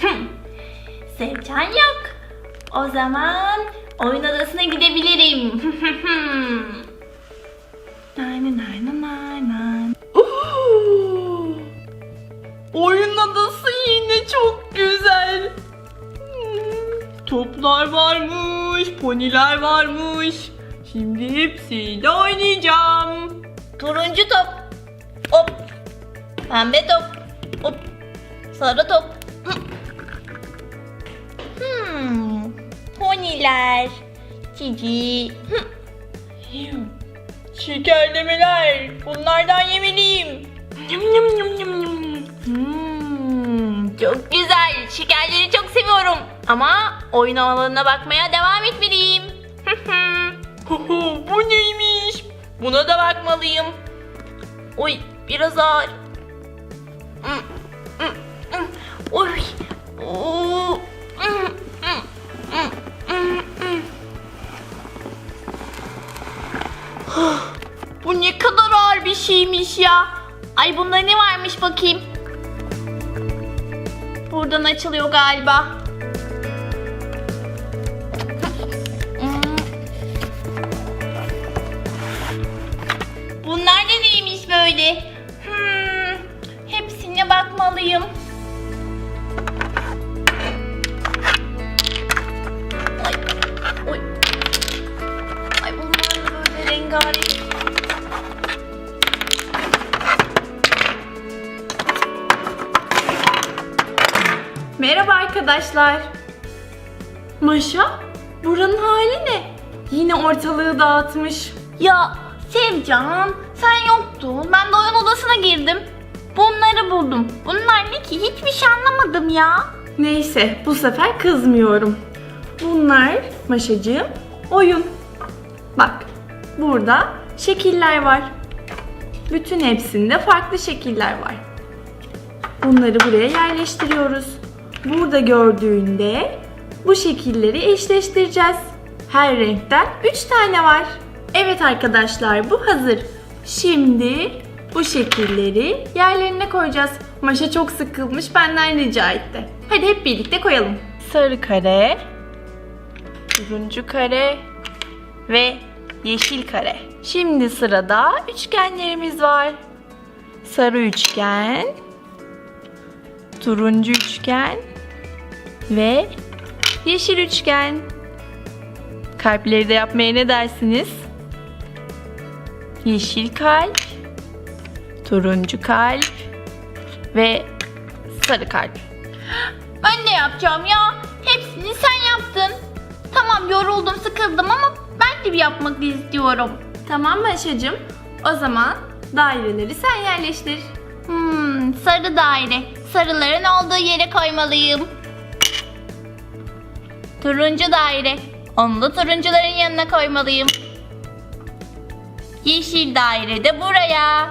Hım. Sevcan yok. O zaman oyun odasına gidebilirim. nay nay nay nay nay. Oo! Oyun odası yine çok güzel. Toplar varmış, poniler varmış. Şimdi hepsiyle oynayacağım. Turuncu top. Hop. Pembe top. Hop. Sarı top. Hmm. Poniler. Cici. Yuh. Şekerlemeler. Bunlardan yemeliyim. Hmm, çok güzel. Şekerleri çok seviyorum. Ama oyun alanına bakmaya devam etmeliyim. Bu neymiş? Buna da bakmalıyım. Oy biraz ağır. Bu ne kadar ağır bir şeymiş ya. Ay bunda ne varmış bakayım. Buradan açılıyor galiba. Rengarenk. Merhaba arkadaşlar. Maşa, buranın hali ne? Yine ortalığı dağıtmış. Ya Sevcan, sen yoktun. Ben de oyun odasına girdim. Bunları buldum. Bunlar ne ki? Hiçbir şey anlamadım ya. Neyse, bu sefer kızmıyorum. Bunlar Maşacığım oyun. Bak, burada şekiller var. Bütün hepsinde farklı şekiller var. Bunları buraya yerleştiriyoruz. Burada gördüğünde bu şekilleri eşleştireceğiz. Her renkten 3 tane var. Evet arkadaşlar bu hazır. Şimdi bu şekilleri yerlerine koyacağız. Maşa çok sıkılmış benden rica etti. Hadi hep birlikte koyalım. Sarı kare, turuncu kare ve yeşil kare. Şimdi sırada üçgenlerimiz var. Sarı üçgen, turuncu üçgen ve yeşil üçgen. Kalpleri de yapmaya ne dersiniz? Yeşil kalp, turuncu kalp ve sarı kalp. Ben de yapacağım ya. Hepsini sen yaptın. Tamam yoruldum, sıkıldım ama bir yapmak istiyorum. Tamam Maşacığım. O zaman daireleri sen yerleştir. Hmm, sarı daire. Sarıların olduğu yere koymalıyım. Turuncu daire. Onu da turuncuların yanına koymalıyım. Yeşil daire de buraya.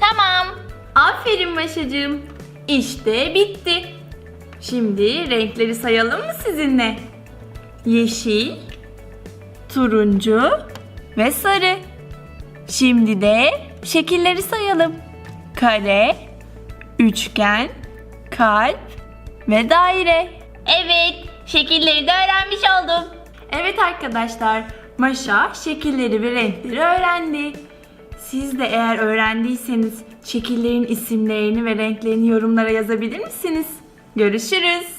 Tamam. Aferin Maşacığım. İşte bitti. Şimdi renkleri sayalım mı sizinle? Yeşil, turuncu ve sarı. Şimdi de şekilleri sayalım. Kare, üçgen, kalp ve daire. Evet, şekilleri de öğrenmiş oldum. Evet arkadaşlar, Maşa şekilleri ve renkleri öğrendi. Siz de eğer öğrendiyseniz şekillerin isimlerini ve renklerini yorumlara yazabilir misiniz? Görüşürüz.